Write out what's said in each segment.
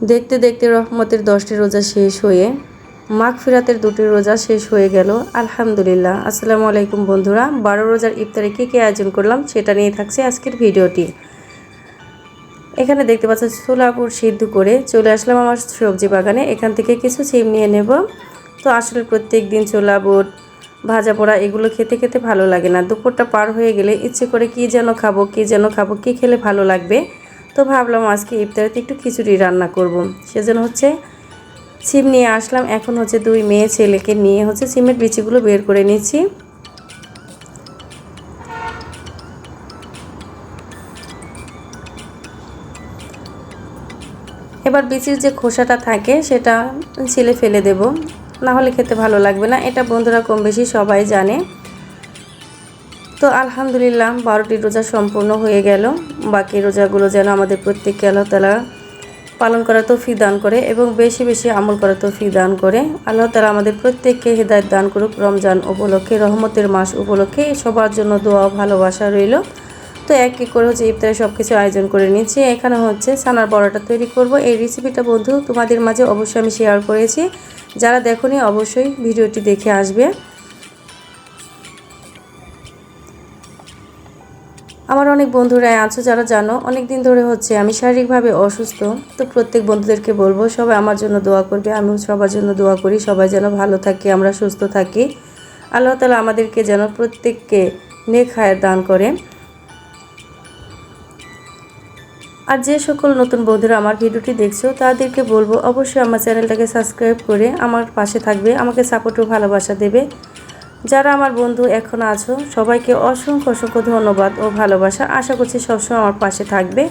দেখতে দেখতে রহমতের দশটি রোজা শেষ হয়ে মাঘ ফিরাতের দুটি রোজা শেষ হয়ে গেল। আলহামদুলিল্লাহ। আসসালামু আলাইকুম বন্ধুরা। বারো রোজার ইফতারে কী কী আয়োজন করলাম সেটা নিয়ে থাকছে আজকের ভিডিওটি। এখানে দেখতে পাচ্ছেন সোলাপুর সিদ্ধ করে চলে আসলাম আমার সবজি বাগানে। এখান থেকে কিছু সিম নিয়ে নেব। তো আসলে প্রত্যেক দিন ছোলা বুট ভাজা পোড়া এগুলো খেতে খেতে ভালো লাগে না। দুপুরটা পার হয়ে গেলে ইচ্ছে করে কি যেন খাব, কি যেন খাব, কি খেলে ভালো লাগবে তো ভাবলাম আজকে ইফতারিতে একটু খিচুড়ি রান্না করব। সেজন্য হচ্ছে সিম নিয়ে আসলাম। এখন হচ্ছে দুই মেয়ে ছেলেকে নিয়ে হচ্ছে সিমের বিচিগুলো বের করে নিচ্ছি। এবার বিচির যে খোসাটা থাকে সেটা ছিলে ফেলে দেব। না হলে খেতে ভালো লাগবে না। এটা বন্ধুরা কম বেশি সবাই জানে। তো আলহামদুলিল্লাহ, বারোটি রোজা সম্পূর্ণ হয়ে গেল। বাকি রোজাগুলো যেন আমাদের প্রত্যেককে আল্লাহ তালা পালন করা তৌফিক দান করে এবং বেশি বেশি আমল করা তৌফিক দান করে। আল্লাহ তালা আমাদের প্রত্যেককে হৃদায়ত দান করুক, রমজান উপলক্ষে, রহমতের মাস উপলক্ষে। সবার জন্য দোয়া ভালোবাসা রইল। তো এক এক করে হচ্ছে ইফতারে সব কিছু আয়োজন করে নিচ্ছি। এখানে হচ্ছে সানার বড়াটা তৈরি করব। এই রেসিপিটা বন্ধু, তোমাদের মাঝে অবশ্যই আমি শেয়ার করেছি। যারা দেখনি, অবশ্যই ভিডিওটি দেখে আসবে। আমার অনেক বন্ধুরা আছো যারা জানো অনেক দিন ধরে হচ্ছে আমি শারীরিকভাবে অসুস্থ, তো প্রত্যেক বন্ধুদেরকে বলব, সবাই আমার জন্য দোয়া করবে, আমিও সবার জন্য দোয়া করি, সবাই যেন ভালো থাকি, আমরা সুস্থ থাকি। আল্লাহ তালা আমাদেরকে যেন প্রত্যেককে নেক হায়ার দান করে আর যে সকল নতুন বন্ধুরা আমার ভিডিওটি দেখছ, তাদেরকে বলব, অবশ্যই আমার চ্যানেলটাকে সাবস্ক্রাইব করে আমার পাশে থাকবে, আমাকে সাপোর্ট ও ভালোবাসা দেবে। যারা আমার বন্ধু এখন আছো, সবাইকে অসংখ্য অসংখ্য ধন্যবাদ ও ভালোবাসা। আশা করছি সবসময় আমার পাশে থাকবে।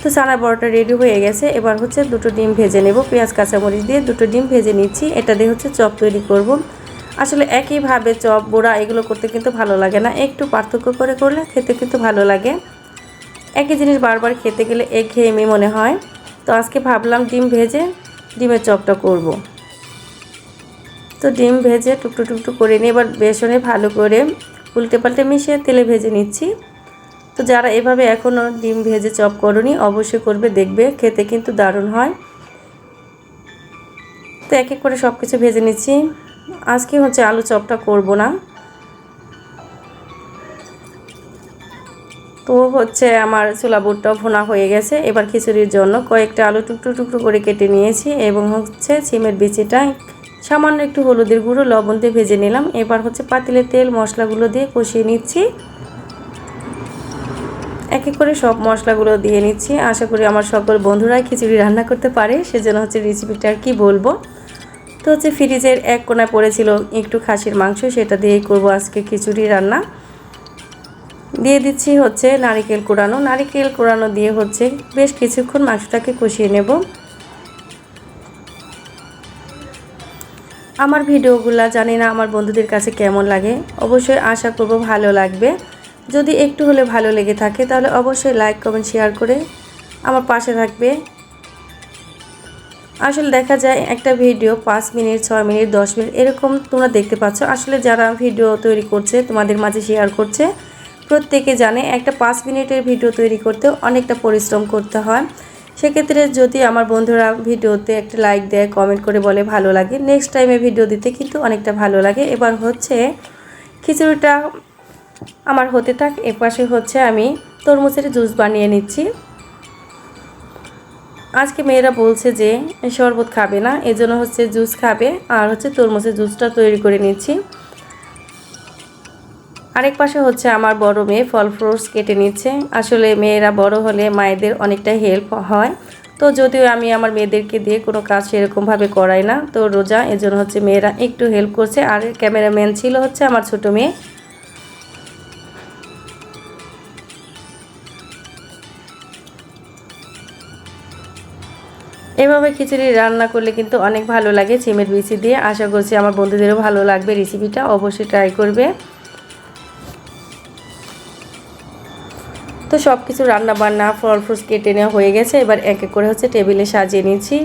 তো চানার বড়টা রেডি হয়ে গেছে। এবার হচ্ছে দুটো ডিম ভেজে নেব। পেঁয়াজ, কাঁচামরিচ দিয়ে দুটো ডিম ভেজে নিচ্ছি। এটা দিয়ে হচ্ছে চপ তৈরি করব। আসলে একইভাবে চপ, বোড়া এগুলো করতে কিন্তু ভালো লাগে না। একটু পার্থক্য করে করলে খেতে কিন্তু ভালো লাগে। একই জিনিস বারবার খেতে গেলে একঘেয়েমি মনে হয়। তো আজকে ভাবলাম ডিম ভেজে ডিমের চপটা করব। তো ডিম ভেজে টুকটু টুকটু করে নিয়ে, এবার বেসনে ভালো করে উল্টে পাল্টে মিশিয়ে তেলে ভেজে নিচ্ছি। তো যারা এভাবে এখনও ডিম ভেজে চপ করনি, অবশ্যই করবে, দেখবে, খেতে কিন্তু দারুণ হয়। তো এক এক করে সব কিছু ভেজে নিচ্ছি। আজকে হচ্ছে আলু চপটা করব না। তো হচ্ছে আমার ছোলা বুটটাও ভোনা হয়ে গেছে। এবার খিচুড়ির জন্য কয়েকটা আলু টুকটু টুকটু করে কেটে নিয়েছি এবং হচ্ছে সিমের বিচিটা সামান্য একটু হলুদের গুঁড়ো, লবণ দিয়ে ভেজে নিলাম। এবার হচ্ছে পাতিলে তেল, মশলাগুলো দিয়ে কষিয়ে নিচ্ছি। এক এক করে সব মশলাগুলো দিয়ে নিচ্ছি। আশা করি আমার সকল বন্ধুরাই খিচুড়ি রান্না করতে পারে। সেজন্য হচ্ছে রেসিপিটা আর কি বলব? তো হচ্ছে ফ্রিজের এক কোনায় পড়েছিল একটু খাসির মাংস, সেটা দিয়েই করব আজকে খিচুড়ি রান্না। দিয়ে দিচ্ছি হচ্ছে নারিকেল কোড়ানো নারিকেল কোড়ানো দিয়ে হচ্ছে বেশ কিছুক্ষণ মাংসটাকে কষিয়ে নেব। আমার ভিডিওগুলো জানি না আমার বন্ধুদের কাছে কেমন লাগে। অবশ্যই আশা করব ভালো লাগবে। যদি একটু হলে ভালো লেগে থাকে, তাহলে অবশ্যই লাইক কমেন্ট শেয়ার করে আমার পাশে থাকবে। আসলে দেখা যায় একটা ভিডিও পাঁচ মিনিট, ছয় মিনিট, দশ মিনিট, এরকম তোমরা দেখতে পাচ্ছ। আসলে যারা ভিডিও তৈরি করছে, তোমাদের মাঝে শেয়ার করছে, প্রত্যেকে জানে একটা পাঁচ মিনিটের ভিডিও তৈরি করতে অনেকটা পরিশ্রম করতে হয়। সেক্ষেত্রে যদি আমার বন্ধুরা ভিডিওতে একটা লাইক দেয় কমেন্ট করে বলে ভালো লাগে নেক্সট টাইমে ভিডিও দিতে কিন্তু অনেকটা ভালো লাগে। এবার হচ্ছে খিচুড়িটা আমার হতে থাক, এপাশে হচ্ছে আমি তরমুজের জুস বানিয়ে নিচ্ছি। আজকে মেয়েরা বলছে যে শরবত খাবে না, এজন্য হচ্ছে জুস খাবে, আর হচ্ছে তরমুজের জুসটা তৈরি করে নিচ্ছি। আরেক পাশে হচ্ছে আমার বড় মেয়ে, ফল ফ্রুটস কেটে নিচ্ছে। আসলে মেয়েরা বড় হলে মায়েদের অনেকটা হেল্প হয়। তো যদিও আমি আমার মেয়েদেরকে দিয়ে কোনো কাজ সেরকমভাবে করাই না, তো রোজা, এজন্য হচ্ছে মেয়েরা একটু হেল্প করছে। আর ক্যামেরাম্যান ছিল হচ্ছে আমার ছোট মেয়ে। এভাবে খিচুড়ি রান্না করলে কিন্তু অনেক ভালো লাগে, চিমের বিচি দিয়ে। আশা করছি আমার বন্ধুদেরও ভালো লাগবে রেসিপিটা অবশ্যই ট্রাই করবে। তো সব কিছু রান্না বান্না ফল ফ্রুটস কেটে নেওয়া হয়ে গেছে। এবার এক এক করে হচ্ছে টেবিলে সাজিয়ে নিচ্ছি।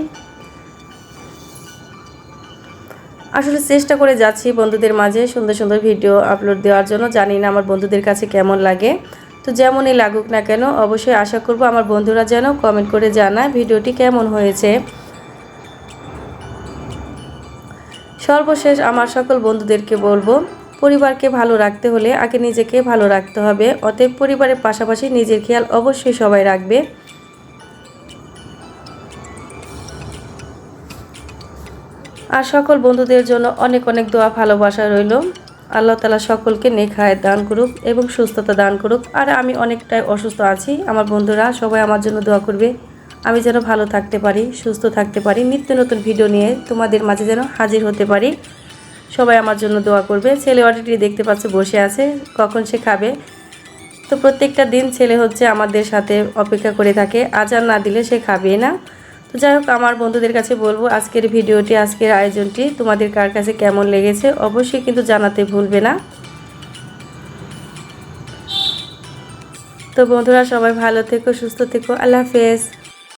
আসলে চেষ্টা করে যাচ্ছি বন্ধুদের মাঝে সুন্দর সুন্দর ভিডিও আপলোড দেওয়ার জন্য। জানি না আমার বন্ধুদের কাছে কেমন লাগে। তো যেমনই লাগুক না কেন, অবশ্যই আশা করব আমার বন্ধুরা যেন কমেন্ট করে জানায় ভিডিওটি কেমন হয়েছে। সর্বশেষ আমার সকল বন্ধুদেরকে বলব পরিবারকে ভালো রাখতে হলে আগে নিজেকে ভালো রাখতে হবে। অতএব পরিবারের পাশাপাশি নিজের খেয়াল অবশ্যই সবাই রাখবে। আর সকল বন্ধুদের জন্য অনেক অনেক দোয়া, ভালোবাসা রইল। আল্লাহ তালা সকলকে নেখায় দান করুক এবং সুস্থতা দান করুক। আর আমি অনেকটাই অসুস্থ আছি। আমার বন্ধুরা সবাই আমার জন্য দোয়া করবে। আমি যেন ভালো থাকতে পারি, সুস্থ থাকতে পারি। নিত্য নতুন ভিডিও নিয়ে তোমাদের মাঝে যেন হাজির হতে পারি। সবাই আমার জন্য দোয়া করবে। ছেলে অলরেডি দেখতে পাচ্ছে বসে আছে, কখন সে খাবে। তো প্রত্যেকটা দিন ছেলে হচ্ছে আমাদের সাথে অপেক্ষা করে থাকে আজান না দিলে সে খাবে না। তো যাই হোক, আমার বন্ধুদের কাছে বলব, আজকের ভিডিওটি, আজকের আয়োজনটি তোমাদের কার কাছে কেমন লেগেছে অবশ্যই কিন্তু জানাতে ভুলবে না। তো বন্ধুরা, সবাই ভালো থেকো, সুস্থ থেকো, আল্লাহ হাফেজ।